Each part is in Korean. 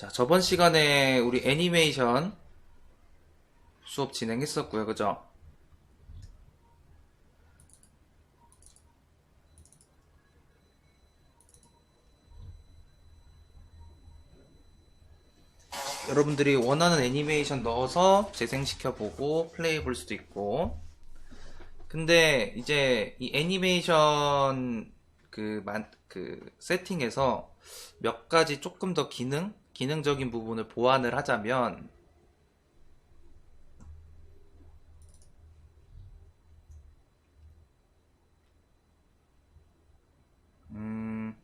자, 저번 시간에 우리 애니메이션 수업 진행했었고요. 그죠? 여러분들이 원하는 애니메이션 넣어서 재생시켜보고 플레이해 볼 수도 있고. 근데 이제 이 애니메이션 그, 만, 그 세팅에서 몇 가지 조금 더 기능, 기능적인 부분을 보완을 하자면 음,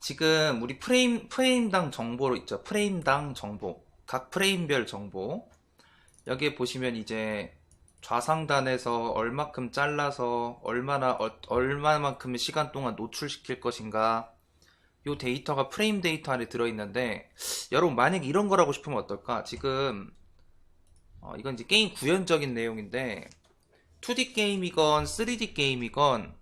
지금 우리 프레임, 프레임당 정보로 있죠. 프레임당 정보. 각 프레임별 정보. 여기에 보시면 이제 좌상단에서 얼마큼 잘라서 얼마나 어- 얼마만큼의 시간 동안 노출시킬 것인가 요 데이터가 프레임 데이터 안에 들어있는데 여러분 만약 이런 거라고 싶으면 어떨까 지금 어, 이건 이제 게임 구현적인 내용인데 2D 게임이건 3D 게임이건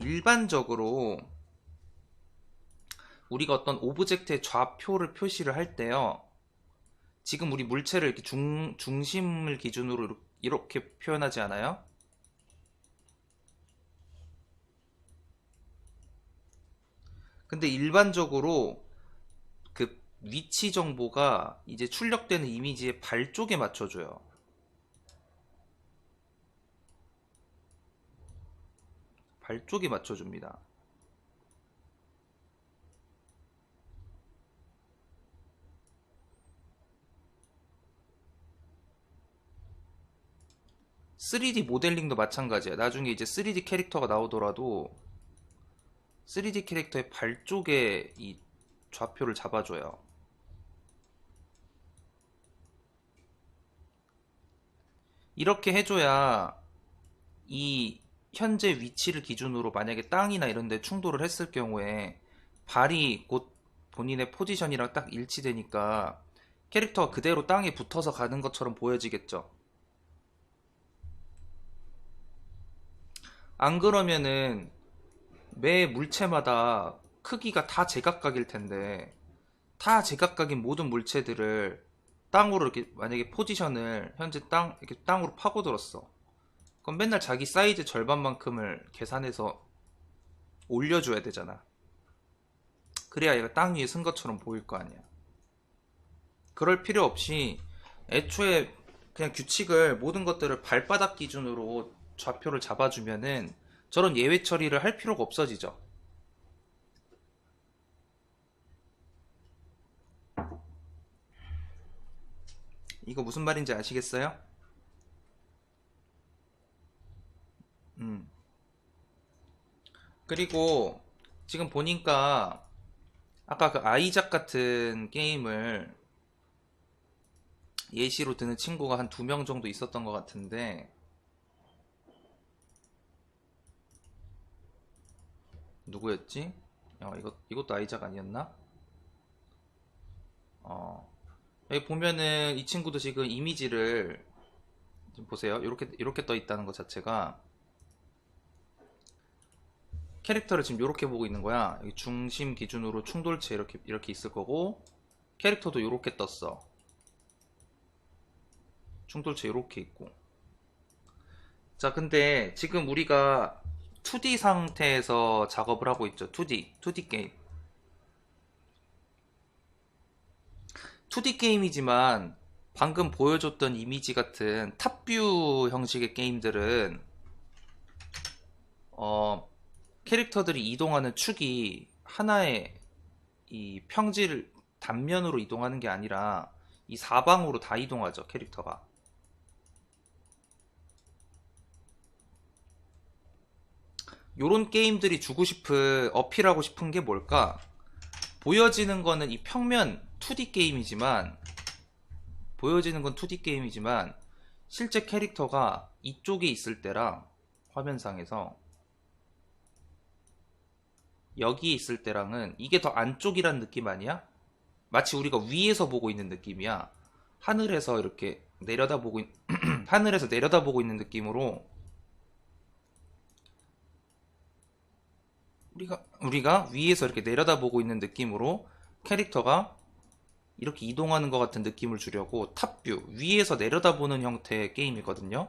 일반적으로 우리가 어떤 오브젝트의 좌표를 표시를 할 때요 지금 우리 물체를 이렇게 중, 중심을 기준으로 이렇게 표현하지 않아요? 근데 일반적으로 그 위치 정보가 이제 출력되는 이미지의 발 쪽에 맞춰줘요. 발 쪽에 맞춰줍니다. (3D) 모델링도 마찬가지야. 나중에 이제 (3D) 캐릭터가 나오더라도 3D 캐릭터의 발 쪽에 이 좌표를 잡아줘요. 이렇게 해줘야 이 현재 위치를 기준으로 만약에 땅이나 이런 데 충돌을 했을 경우에 발이 곧 본인의 포지션이랑 딱 일치되니까 캐릭터가 그대로 땅에 붙어서 가는 것처럼 보여지겠죠. 안 그러면은 매 물체마다 크기가 다 제각각일 텐데 다 제각각인 모든 물체들을 땅으로 이렇게 만약에 포지션을 현재 땅 이렇게 땅으로 파고들었어. 그럼 맨날 자기 사이즈 절반만큼을 계산해서 올려줘야 되잖아. 그래야 얘가 땅 위에 쓴 것처럼 보일 거 아니야. 그럴 필요 없이 애초에 그냥 규칙을 모든 것들을 발바닥 기준으로 좌표를 잡아주면은 저런 예외 처리를 할 필요가 없어지죠. 이거 무슨 말인지 아시겠어요? 음. 그리고 지금 보니까 아까 그 아이작 같은 게임을 예시로 드는 친구가 한 두 명 정도 있었던 것 같은데 누구였지? 어, 이것, 이것도 아이작 아니었나? 어, 여기 보면은 이 친구도 지금 이미지를 지금 보세요. 이렇게, 이렇게 떠 있다는 것 자체가 캐릭터를 지금 이렇게 보고 있는 거야. 여기 중심 기준으로 충돌체 이렇게, 이렇게 있을 거고, 캐릭터도 이렇게 떴어. 충돌체 이렇게 있고. 자, 근데 지금 우리가 2D 상태에서 작업을 하고 있죠. 2D, 2D 게임. 2D 게임이지만 방금 보여줬던 이미지 같은 탑뷰 형식의 게임들은 어, 캐릭터들이 이동하는 축이 하나의 이 평질 단면으로 이동하는 게 아니라 이 사방으로 다 이동하죠, 캐릭터가. 요런 게임들이 주고 싶은 어필하고 싶은 게 뭘까? 보여지는 거는 이 평면 2D 게임이지만 보여지는 건 2D 게임이지만 실제 캐릭터가 이쪽에 있을 때랑 화면상에서 여기에 있을 때랑은 이게 더 안쪽이란 느낌 아니야? 마치 우리가 위에서 보고 있는 느낌이야. 하늘에서 이렇게 내려다보고 있- 하늘에서 내려다보고 있는 느낌으로 우리가 우리가 위에서 이렇게 내려다보고 있는 느낌으로 캐릭터가 이렇게 이동하는 것 같은 느낌을 주려고 탑뷰 위에서 내려다보는 형태의 게임이거든요.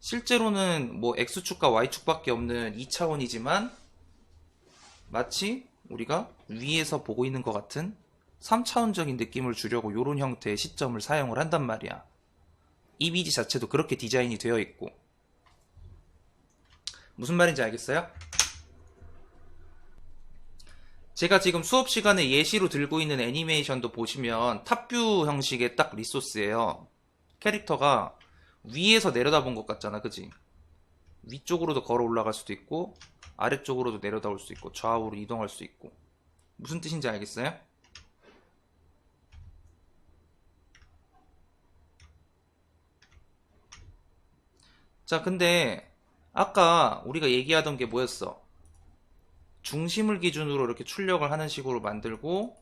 실제로는 뭐 X축과 Y축밖에 없는 2차원이지만 마치 우리가 위에서 보고 있는 것 같은 3차원적인 느낌을 주려고 이런 형태의 시점을 사용을 한단 말이야. 이미지 자체도 그렇게 디자인이 되어 있고. 무슨 말인지 알겠어요? 제가 지금 수업 시간에 예시로 들고 있는 애니메이션도 보시면 탑뷰 형식의 딱 리소스예요. 캐릭터가 위에서 내려다본 것 같잖아, 그지? 위쪽으로도 걸어 올라갈 수도 있고, 아래쪽으로도 내려다올 수 있고, 좌우로 이동할 수 있고. 무슨 뜻인지 알겠어요? 자, 근데 아까 우리가 얘기하던 게 뭐였어? 중심을 기준으로 이렇게 출력을 하는 식으로 만들고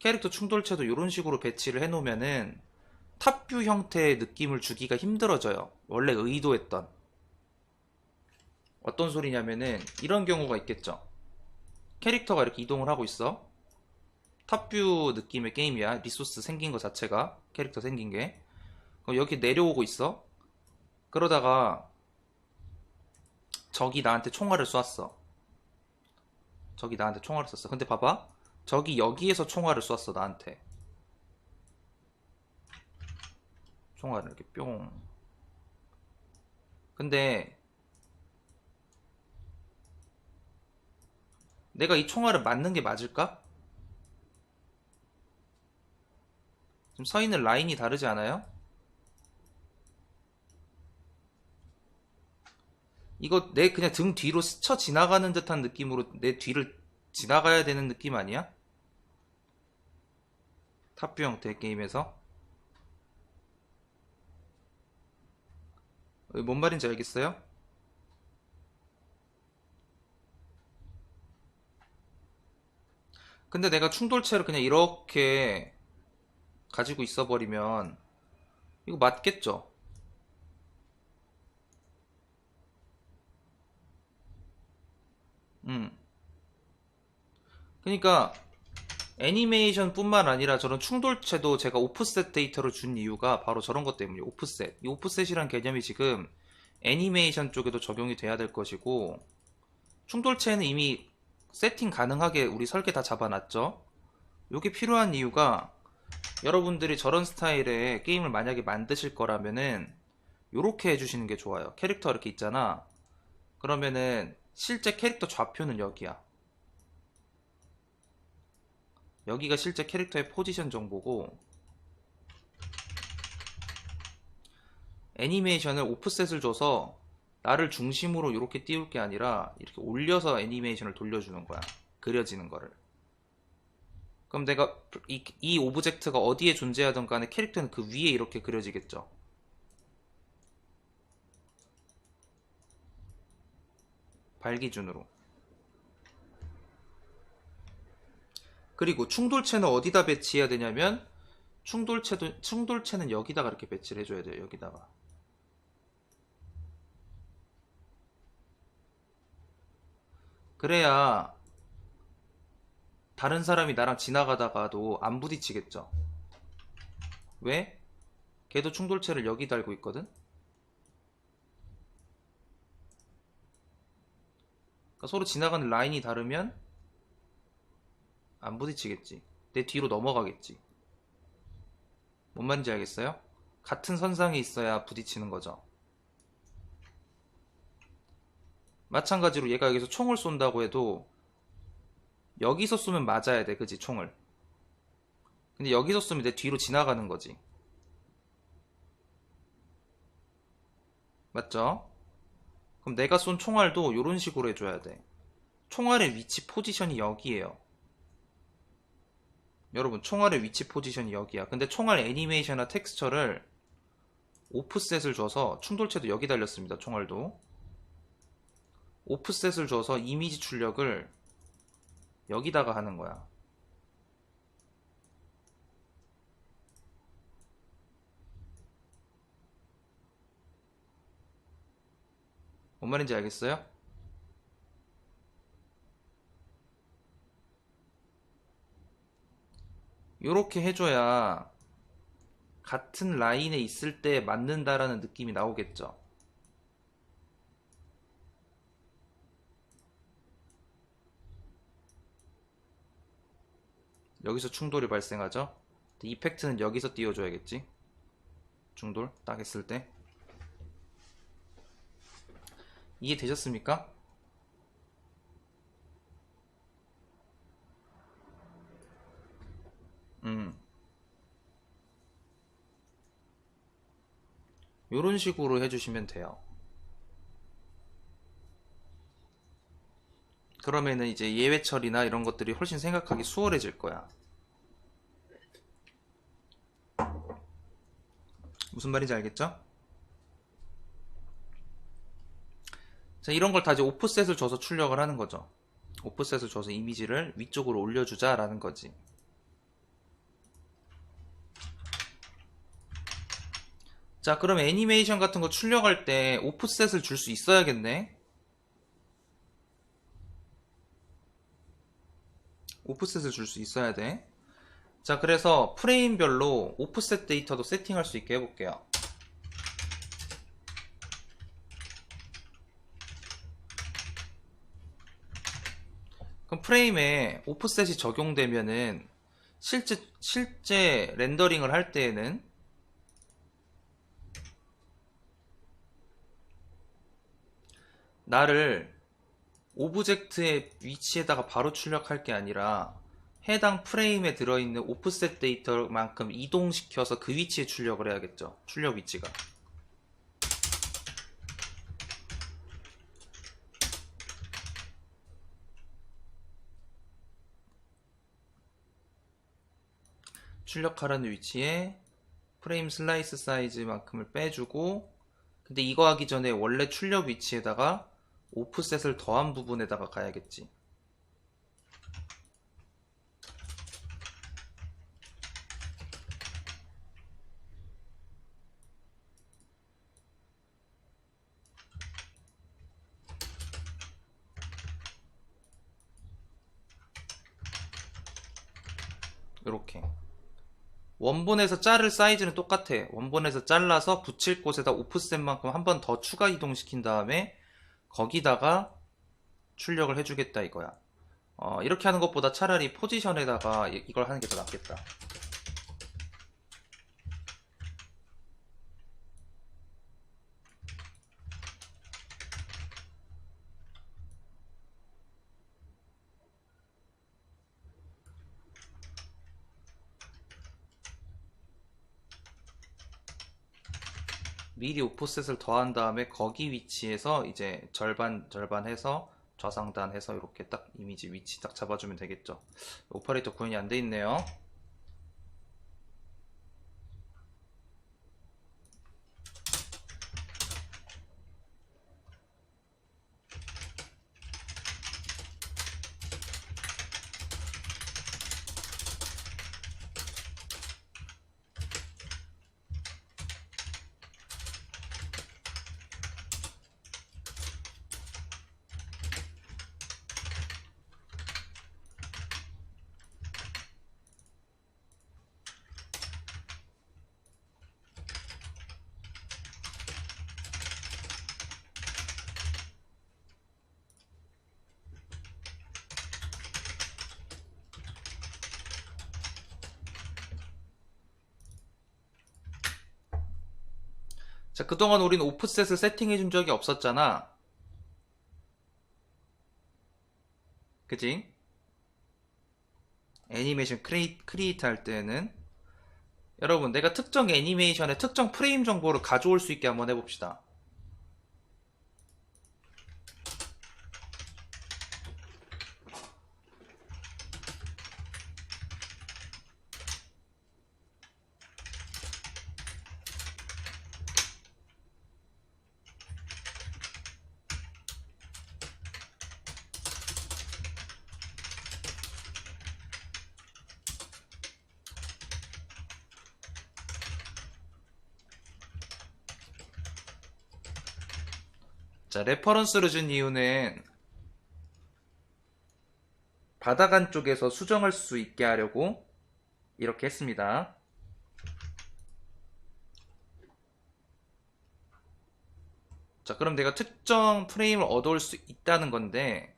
캐릭터 충돌체도 이런 식으로 배치를 해놓으면은 탑뷰 형태의 느낌을 주기가 힘들어져요. 원래 의도했던. 어떤 소리냐면은 이런 경우가 있겠죠. 캐릭터가 이렇게 이동을 하고 있어. 탑뷰 느낌의 게임이야. 리소스 생긴 것 자체가. 캐릭터 생긴 게. 여기 내려오고 있어. 그러다가 적이 나한테 총알을 쏘았어. 적이 나한테 총알을 쐈어. 근데 봐봐. 적이 여기에서 총알을 쏘았어, 나한테. 총알을 이렇게 뿅. 근데 내가 이 총알을 맞는 게 맞을까? 지금 서 있는 라인이 다르지 않아요? 이거 내 그냥 등 뒤로 스쳐 지나가는 듯한 느낌으로 내 뒤를 지나가야 되는 느낌 아니야? 탑뷰 형태의 게임에서 어, 뭔 말인지 알겠어요? 근데 내가 충돌체를 그냥 이렇게 가지고 있어 버리면 이거 맞겠죠? 음. 그러니까 애니메이션뿐만 아니라 저런 충돌체도 제가 오프셋 데이터를 준 이유가 바로 저런 것 때문이에요. 오프셋. 이 오프셋이란 개념이 지금 애니메이션 쪽에도 적용이 돼야 될 것이고 충돌체는 이미 세팅 가능하게 우리 설계 다 잡아놨죠. 이게 필요한 이유가 여러분들이 저런 스타일의 게임을 만약에 만드실 거라면은 요렇게 해주시는 게 좋아요. 캐릭터 이렇게 있잖아. 그러면은 실제 캐릭터 좌표는 여기야. 여기가 실제 캐릭터의 포지션 정보고 애니메이션을 오프셋을 줘서 나를 중심으로 이렇게 띄울 게 아니라 이렇게 올려서 애니메이션을 돌려주는 거야. 그려지는 거를. 그럼 내가 이, 이 오브젝트가 어디에 존재하던 간에 캐릭터는 그 위에 이렇게 그려지겠죠. 발 기준으로. 그리고 충돌체는 어디다 배치해야 되냐면 충돌체도 충돌체는 여기다가 이렇게 배치를 해줘야 돼요. 여기다가. 그래야 다른 사람이 나랑 지나가다가도 안 부딪히겠죠. 왜? 걔도 충돌체를 여기 달고 있거든. 그러니까 서로 지나가는 라인이 다르면 안 부딪히겠지. 내 뒤로 넘어가겠지. 뭔 말인지 알겠어요? 같은 선상에 있어야 부딪히는 거죠. 마찬가지로 얘가 여기서 총을 쏜다고 해도 여기서 쏘면 맞아야 돼, 그지? 총을. 근데 여기서 쏘면 내 뒤로 지나가는 거지. 맞죠? 그럼 내가 쏜 총알도 이런 식으로 해줘야 돼. 총알의 위치 포지션이 여기에요. 여러분, 총알의 위치 포지션이 여기야. 근데 총알 애니메이션이나 텍스처를 오프셋을 줘서 충돌체도 여기 달렸습니다. 총알도. 오프셋을 줘서 이미지 출력을 여기다가 하는 거야. 뭔 말인지 알겠어요? 이렇게 해줘야 같은 라인에 있을 때 맞는다라는 느낌이 나오겠죠. 여기서 충돌이 발생하죠. 이펙트는 여기서 띄워줘야겠지. 충돌 딱 했을 때. 이해되셨습니까? 음. 요런 식으로 해주시면 돼요. 그러면은 이제 예외 처리나 이런 것들이 훨씬 생각하기 수월해질 거야. 무슨 말인지 알겠죠? 자, 이런 걸 다 이제 오프셋을 줘서 출력을 하는 거죠. 오프셋을 줘서 이미지를 위쪽으로 올려주자라는 거지. 자, 그럼 애니메이션 같은 거 출력할 때 오프셋을 줄 수 있어야겠네. 오프셋을 줄 수 있어야 돼. 자, 그래서 프레임별로 오프셋 데이터도 세팅할 수 있게 해볼게요. 그럼 프레임에 오프셋이 적용되면은 실제 실제 렌더링을 할 때에는 나를 오브젝트의 위치에다가 바로 출력할 게 아니라 해당 프레임에 들어있는 오프셋 데이터만큼 이동시켜서 그 위치에 출력을 해야겠죠. 출력 위치가. 출력하라는 위치에 프레임 슬라이스 사이즈만큼을 빼주고 근데 이거 하기 전에 원래 출력 위치에다가 오프셋을 더한 부분에다가 가야겠지. 이렇게 원본에서 자를 사이즈는 똑같아. 원본에서 잘라서 붙일 곳에다 오프셋만큼 한 번 더 추가 이동시킨 다음에 거기다가 출력을 해주겠다 이거야. 어, 이렇게 하는 것보다 차라리 포지션에다가 이- 이걸 하는 게 더 낫겠다. 미리 오프셋을 더한 다음에 거기 위치에서 이제 절반 절반 해서 좌상단 해서 이렇게 딱 이미지 위치 딱 잡아주면 되겠죠. 오퍼레이터 구현이 안 돼 있네요. 자, 그동안 우리는 오프셋을 세팅해 준 적이 없었잖아. 그지? 애니메이션 크리에이트, 크리에이트 할 때는 여러분 내가 특정 애니메이션의 특정 프레임 정보를 가져올 수 있게 한번 해봅시다. 자, 레퍼런스를 준 이유는 바닥 안쪽에서 수정할 수 있게 하려고 이렇게 했습니다. 자, 그럼 내가 특정 프레임을 얻어올 수 있다는 건데,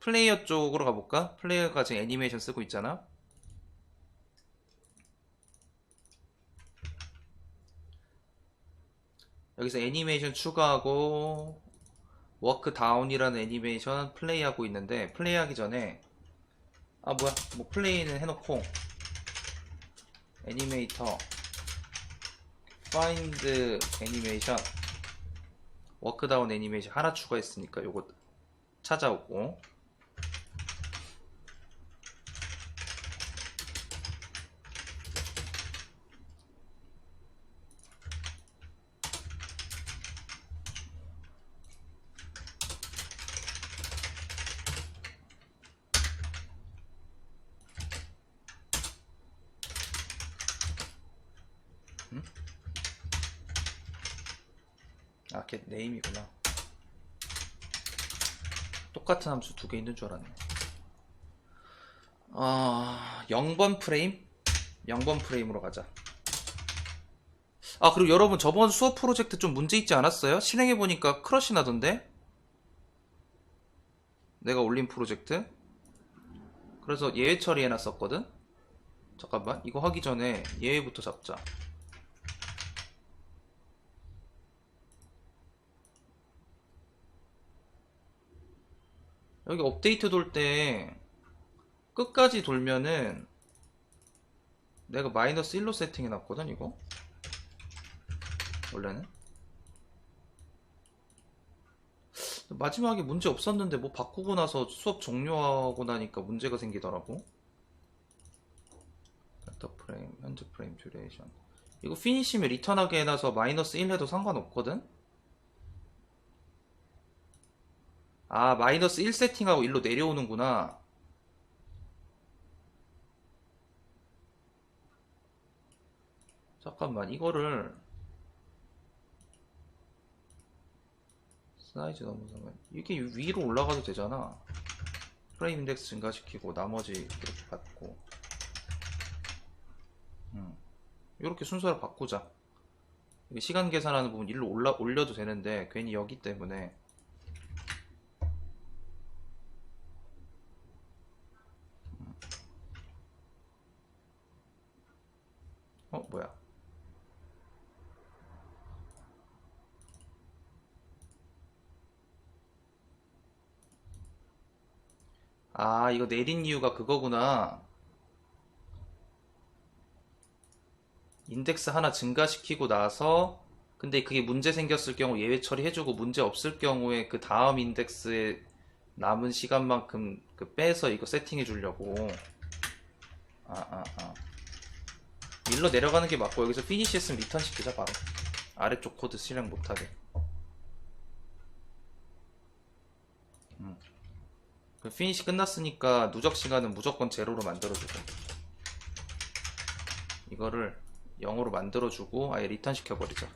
플레이어 쪽으로 가볼까? 플레이어가 지금 애니메이션 쓰고 있잖아? 여기서 애니메이션 추가하고, 워크 다운이라는 애니메이션 플레이하고 있는데, 플레이하기 전에, 아, 뭐야, 뭐 플레이는 해놓고, 애니메이터, 파인드 애니메이션, 워크다운 애니메이션 하나 추가했으니까 요거 찾아오고, 아, 걔 네임이구나. 똑같은 함수 두 개 있는 줄 알았네. 아, 0번 프레임? 0번 프레임으로 가자. 아, 그리고 여러분 저번 수업 프로젝트 좀 문제 있지 않았어요? 실행해보니까 크러쉬 나던데? 내가 올린 프로젝트? 그래서 예외 처리해놨었거든? 잠깐만, 이거 하기 전에 예외부터 잡자. 여기 업데이트 돌 때 끝까지 돌면은 내가 마이너스 1로 세팅해 놨거든 이거. 원래는. 마지막에 문제 없었는데 뭐 바꾸고 나서 수업 종료하고 나니까 문제가 생기더라고. 벡터 프레임 현재 프레임 듀레이션 이거 피니시면 리턴하게 해놔서 마이너스 1 해도 상관없거든 아, 마이너스 1 세팅하고 1로 내려오는구나. 잠깐만, 이거를 사이즈 넘어서면 이게 위로 올라가도 되잖아. 프레임 인덱스 증가시키고 나머지 이렇게 받고 음. 이렇게 순서를 바꾸자. 시간 계산하는 부분 일로 올라 올려도 되는데 괜히 여기 때문에 어, 뭐야? 아, 이거 내린 이유가 그거구나. 인덱스 하나 증가시키고 나서, 근데 그게 문제 생겼을 경우 예외 처리해주고 문제 없을 경우에 그 다음 인덱스에 남은 시간만큼 그 빼서 이거 세팅해 주려고. 아, 아, 아. 일로 내려가는 게 맞고 여기서 피니시 했으면 리턴 시키자 바로 아래쪽 코드 실행 못하게 그 피니시 끝났으니까 누적 시간은 무조건 제로로 만들어주고. 이거를 0으로 만들어주고 아예 리턴 시켜버리자.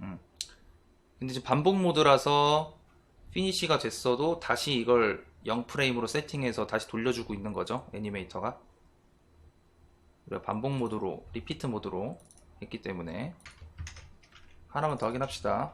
음. 근데 지금 반복 모드라서 피니시가 됐어도 다시 이걸 0프레임으로 세팅해서 다시 돌려주고 있는 거죠 애니메이터가. 반복 모드로 리피트 모드로 했기 때문에 하나만 더 확인합시다.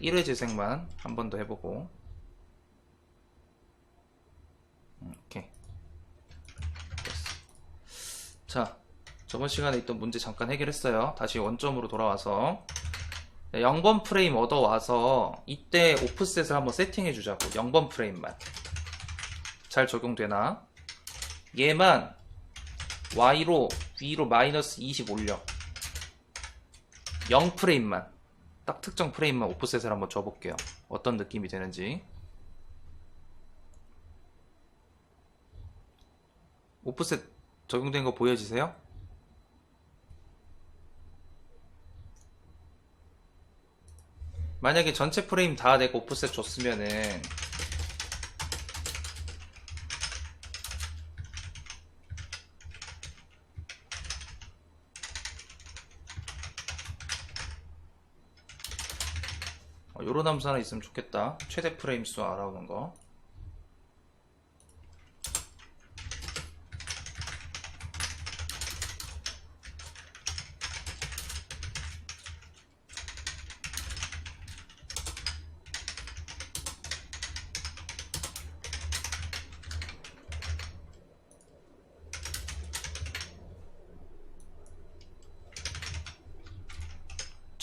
1회 재생만 한 번 더 해보고. 음, 오케이. 됐어. 자 저번 시간에 있던 문제 잠깐 해결했어요. 다시 원점으로 돌아와서. 0번 프레임 얻어와서 이때 오프셋을 한번 세팅해 주자고. 0번 프레임만. 잘 적용되나? 얘만 Y로 V로 마이너스 20 올려 0 프레임만 딱 특정 프레임만 오프셋을 한번 줘볼게요 어떤 느낌이 되는지 오프셋 적용된 거 보여지세요? 만약에 전체 프레임 다 내가 오프셋 줬으면은 요런 함수 하나 있으면 좋겠다. 최대 프레임 수 알아오는 거.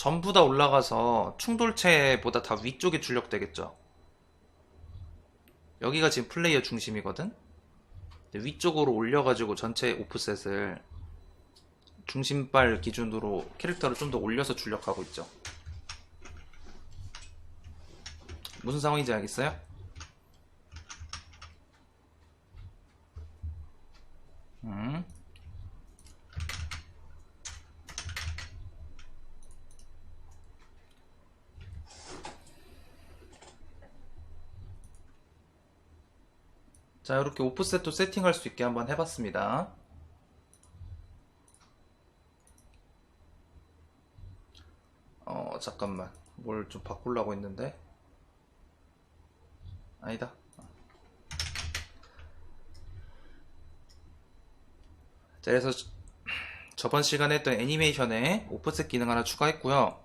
전부 다 올라가서 충돌체보다 다 위쪽에 출력되겠죠. 여기가 지금 플레이어 중심이거든. 위쪽으로 올려가지고 전체 오프셋을 중심발 기준으로 캐릭터를 좀 더 올려서 출력하고 있죠. 무슨 상황인지 알겠어요? 음. 자, 이렇게 오프셋도 세팅할 수 있게 한번 해봤습니다. 어, 잠깐만. 뭘 좀 바꾸려고 했는데. 아니다. 자, 그래서 저번 시간에 했던 애니메이션에 오프셋 기능 하나 추가했고요.